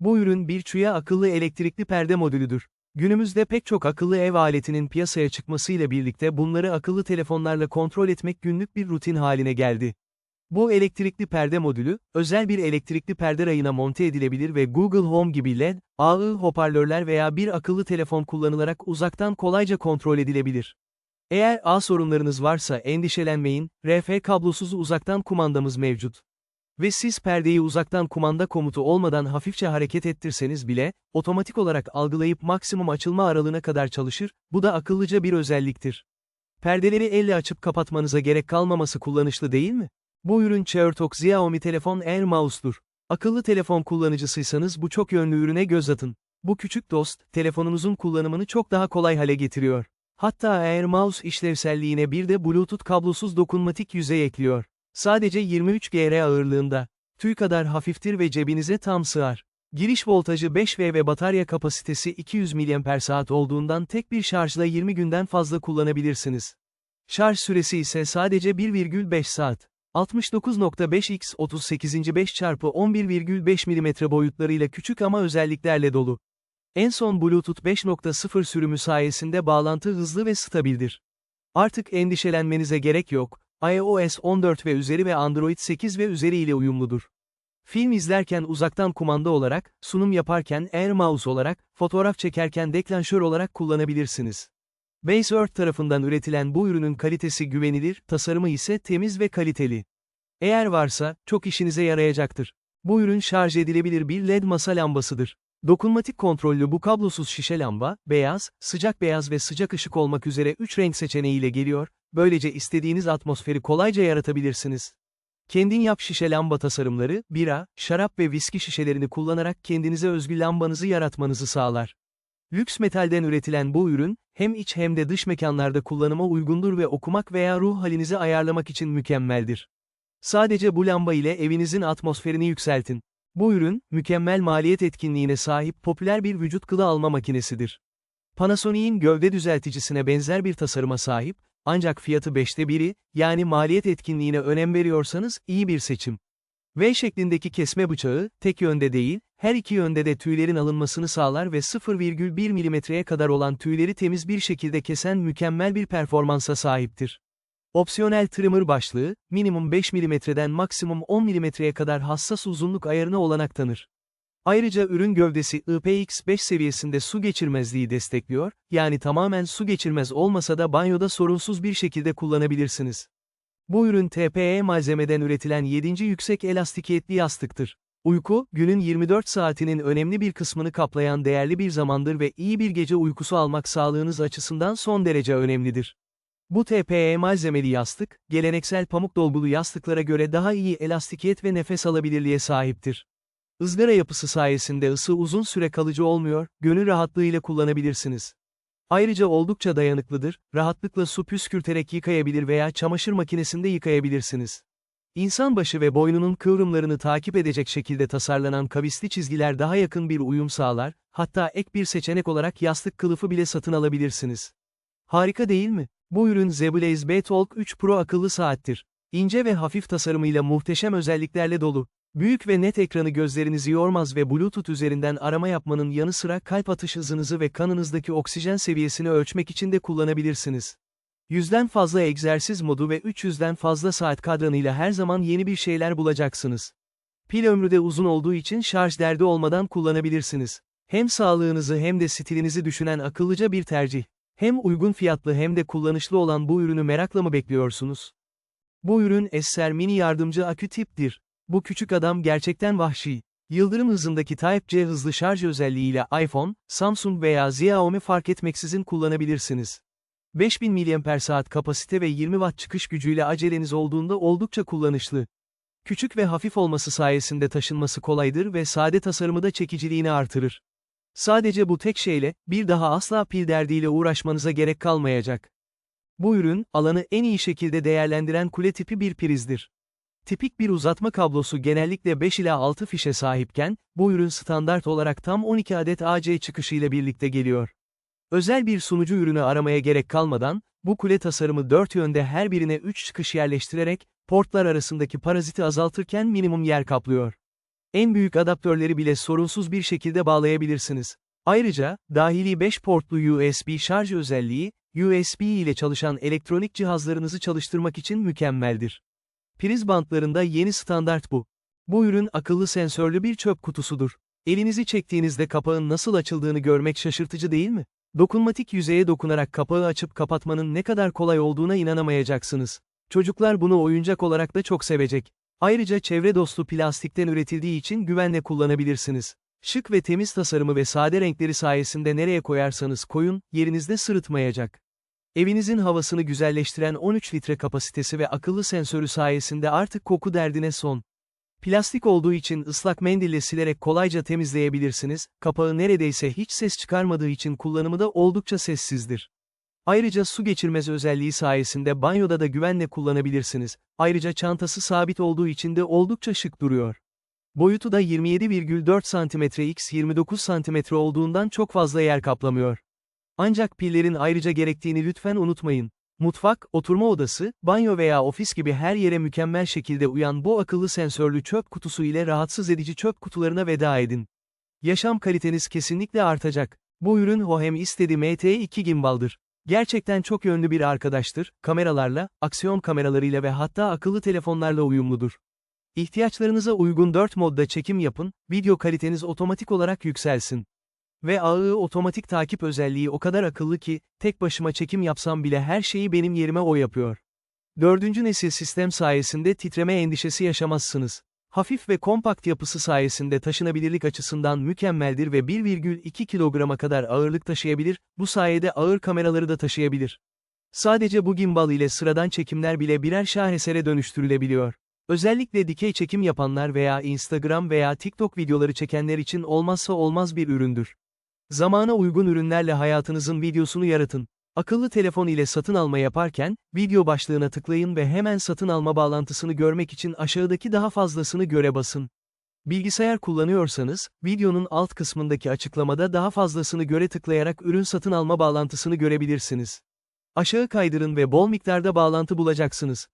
Bu ürün bir çuya akıllı elektrikli perde modülüdür. Günümüzde pek çok akıllı ev aletinin piyasaya çıkmasıyla birlikte bunları akıllı telefonlarla kontrol etmek günlük bir rutin haline geldi. Bu elektrikli perde modülü, özel bir elektrikli perde rayına monte edilebilir ve Google Home gibi LED, AI hoparlörler veya bir akıllı telefon kullanılarak uzaktan kolayca kontrol edilebilir. Eğer ağ sorunlarınız varsa endişelenmeyin, RF kablosuz uzaktan kumandamız mevcut. Ve siz perdeyi uzaktan kumanda komutu olmadan hafifçe hareket ettirseniz bile, otomatik olarak algılayıp maksimum açılma aralığına kadar çalışır, bu da akıllıca bir özelliktir. Perdeleri elle açıp kapatmanıza gerek kalmaması kullanışlı değil mi? Bu ürün Cheertalk Xiaomi Telefon Air Mouse'dur. Akıllı telefon kullanıcısıysanız bu çok yönlü ürüne göz atın. Bu küçük dost, telefonunuzun kullanımını çok daha kolay hale getiriyor. Hatta Air Mouse işlevselliğine bir de Bluetooth kablosuz dokunmatik yüzey ekliyor. Sadece 23 GR ağırlığında. Tüy kadar hafiftir ve cebinize tam sığar. Giriş voltajı 5V ve batarya kapasitesi 200 mAh olduğundan tek bir şarjla 20 günden fazla kullanabilirsiniz. Şarj süresi ise sadece 1,5 saat. 69.5x 38. 5 çarpı 11,5 mm boyutlarıyla küçük ama özelliklerle dolu. En son Bluetooth 5.0 sürümü sayesinde bağlantı hızlı ve stabildir. Artık endişelenmenize gerek yok, iOS 14 ve üzeri ve Android 8 ve üzeri ile uyumludur. Film izlerken uzaktan kumanda olarak, sunum yaparken Air Mouse olarak, fotoğraf çekerken deklanşör olarak kullanabilirsiniz. Base Earth tarafından üretilen bu ürünün kalitesi güvenilir, tasarımı ise temiz ve kaliteli. Eğer varsa, çok işinize yarayacaktır. Bu ürün şarj edilebilir bir LED masa lambasıdır. Dokunmatik kontrollü bu kablosuz şişe lamba, beyaz, sıcak beyaz ve sıcak ışık olmak üzere 3 renk seçeneğiyle geliyor, böylece istediğiniz atmosferi kolayca yaratabilirsiniz. Kendin yap şişe lamba tasarımları, bira, şarap ve viski şişelerini kullanarak kendinize özgü lambanızı yaratmanızı sağlar. Lüks metalden üretilen bu ürün, hem iç hem de dış mekanlarda kullanıma uygundur ve okumak veya ruh halinizi ayarlamak için mükemmeldir. Sadece bu lamba ile evinizin atmosferini yükseltin. Bu ürün, mükemmel maliyet etkinliğine sahip popüler bir vücut kılı alma makinesidir. Panasonic'in gövde düzelticisine benzer bir tasarıma sahip, ancak fiyatı 5'te biri, yani maliyet etkinliğine önem veriyorsanız iyi bir seçim. V şeklindeki kesme bıçağı, tek yönde değil, her iki yönde de tüylerin alınmasını sağlar ve 0,1 milimetreye kadar olan tüyleri temiz bir şekilde kesen mükemmel bir performansa sahiptir. Opsiyonel trimmer başlığı, minimum 5 mm'den maksimum 10 mm'ye kadar hassas uzunluk ayarına olanak tanır. Ayrıca ürün gövdesi IPX5 seviyesinde su geçirmezliği destekliyor, yani tamamen su geçirmez olmasa da banyoda sorunsuz bir şekilde kullanabilirsiniz. Bu ürün TPE malzemeden üretilen 7. yüksek elastikiyetli yastıktır. Uyku, günün 24 saatinin önemli bir kısmını kaplayan değerli bir zamandır ve iyi bir gece uykusu almak sağlığınız açısından son derece önemlidir. Bu TPE malzemeli yastık, geleneksel pamuk dolgulu yastıklara göre daha iyi elastikiyet ve nefes alabilirliğe sahiptir. Izgara yapısı sayesinde ısı uzun süre kalıcı olmuyor, gönül rahatlığıyla kullanabilirsiniz. Ayrıca oldukça dayanıklıdır, rahatlıkla su püskürterek yıkayabilir veya çamaşır makinesinde yıkayabilirsiniz. İnsan başı ve boynunun kıvrımlarını takip edecek şekilde tasarlanan kavisli çizgiler daha yakın bir uyum sağlar, hatta ek bir seçenek olarak yastık kılıfı bile satın alabilirsiniz. Harika değil mi? Bu ürün Zeblaze B-Talk 3 Pro akıllı saattir. İnce ve hafif tasarımıyla muhteşem özelliklerle dolu. Büyük ve net ekranı gözlerinizi yormaz ve Bluetooth üzerinden arama yapmanın yanı sıra kalp atış hızınızı ve kanınızdaki oksijen seviyesini ölçmek için de kullanabilirsiniz. Yüzden fazla egzersiz modu ve 300'den fazla saat kadranıyla her zaman yeni bir şeyler bulacaksınız. Pil ömrü de uzun olduğu için şarj derdi olmadan kullanabilirsiniz. Hem sağlığınızı hem de stilinizi düşünen akıllıca bir tercih. Hem uygun fiyatlı hem de kullanışlı olan bu ürünü merakla mı bekliyorsunuz? Bu ürün Esser Mini yardımcı akü tiptir. Bu küçük adam gerçekten vahşi. Yıldırım hızındaki Type-C hızlı şarj özelliğiyle iPhone, Samsung veya Xiaomi fark etmeksizin kullanabilirsiniz. 5000 mAh kapasite ve 20 Watt çıkış gücüyle aceleniz olduğunda oldukça kullanışlı. Küçük ve hafif olması sayesinde taşınması kolaydır ve sade tasarımı da çekiciliğini artırır. Sadece bu tek şeyle, bir daha asla pil derdiyle uğraşmanıza gerek kalmayacak. Bu ürün, alanı en iyi şekilde değerlendiren kule tipi bir prizdir. Tipik bir uzatma kablosu genellikle 5 ila 6 fişe sahipken, bu ürün standart olarak tam 12 adet AC çıkışı ile birlikte geliyor. Özel bir sunucu ürünü aramaya gerek kalmadan, bu kule tasarımı dört yönde her birine 3 çıkış yerleştirerek, portlar arasındaki paraziti azaltırken minimum yer kaplıyor. En büyük adaptörleri bile sorunsuz bir şekilde bağlayabilirsiniz. Ayrıca, dahili 5 portlu USB şarj özelliği, USB ile çalışan elektronik cihazlarınızı çalıştırmak için mükemmeldir. Priz bantlarında yeni standart bu. Bu ürün akıllı sensörlü bir çöp kutusudur. Elinizi çektiğinizde kapağın nasıl açıldığını görmek şaşırtıcı değil mi? Dokunmatik yüzeye dokunarak kapağı açıp kapatmanın ne kadar kolay olduğuna inanamayacaksınız. Çocuklar bunu oyuncak olarak da çok sevecek. Ayrıca çevre dostu plastikten üretildiği için güvenle kullanabilirsiniz. Şık ve temiz tasarımı ve sade renkleri sayesinde nereye koyarsanız koyun, yerinizde sırıtmayacak. Evinizin havasını güzelleştiren 13 litre kapasitesi ve akıllı sensörü sayesinde artık koku derdine son. Plastik olduğu için ıslak mendille silerek kolayca temizleyebilirsiniz, kapağı neredeyse hiç ses çıkarmadığı için kullanımı da oldukça sessizdir. Ayrıca su geçirmez özelliği sayesinde banyoda da güvenle kullanabilirsiniz, ayrıca çantası sabit olduğu için de oldukça şık duruyor. Boyutu da 27,4 cm x 29 cm olduğundan çok fazla yer kaplamıyor. Ancak pillerin ayrıca gerektiğini lütfen unutmayın. Mutfak, oturma odası, banyo veya ofis gibi her yere mükemmel şekilde uyan bu akıllı sensörlü çöp kutusu ile rahatsız edici çöp kutularına veda edin. Yaşam kaliteniz kesinlikle artacak. Bu ürün Hohem istedi MT2 gimbaldır. Gerçekten çok yönlü bir arkadaştır, kameralarla, aksiyon kameralarıyla ve hatta akıllı telefonlarla uyumludur. İhtiyaçlarınıza uygun 4 modda çekim yapın, video kaliteniz otomatik olarak yükselsin. Ve ağı otomatik takip özelliği o kadar akıllı ki, tek başıma çekim yapsam bile her şeyi benim yerime o yapıyor. Dördüncü nesil sistem sayesinde titreme endişesi yaşamazsınız. Hafif ve kompakt yapısı sayesinde taşınabilirlik açısından mükemmeldir ve 1,2 kilograma kadar ağırlık taşıyabilir, bu sayede ağır kameraları da taşıyabilir. Sadece bu gimbal ile sıradan çekimler bile birer şahesere dönüştürülebiliyor. Özellikle dikey çekim yapanlar veya Instagram veya TikTok videoları çekenler için olmazsa olmaz bir üründür. Zamana uygun ürünlerle hayatınızın videosunu yaratın. Akıllı telefon ile satın alma yaparken, video başlığına tıklayın ve hemen satın alma bağlantısını görmek için aşağıdaki daha fazlasını göre basın. Bilgisayar kullanıyorsanız, videonun alt kısmındaki açıklamada daha fazlasını göre tıklayarak ürün satın alma bağlantısını görebilirsiniz. Aşağı kaydırın ve bol miktarda bağlantı bulacaksınız.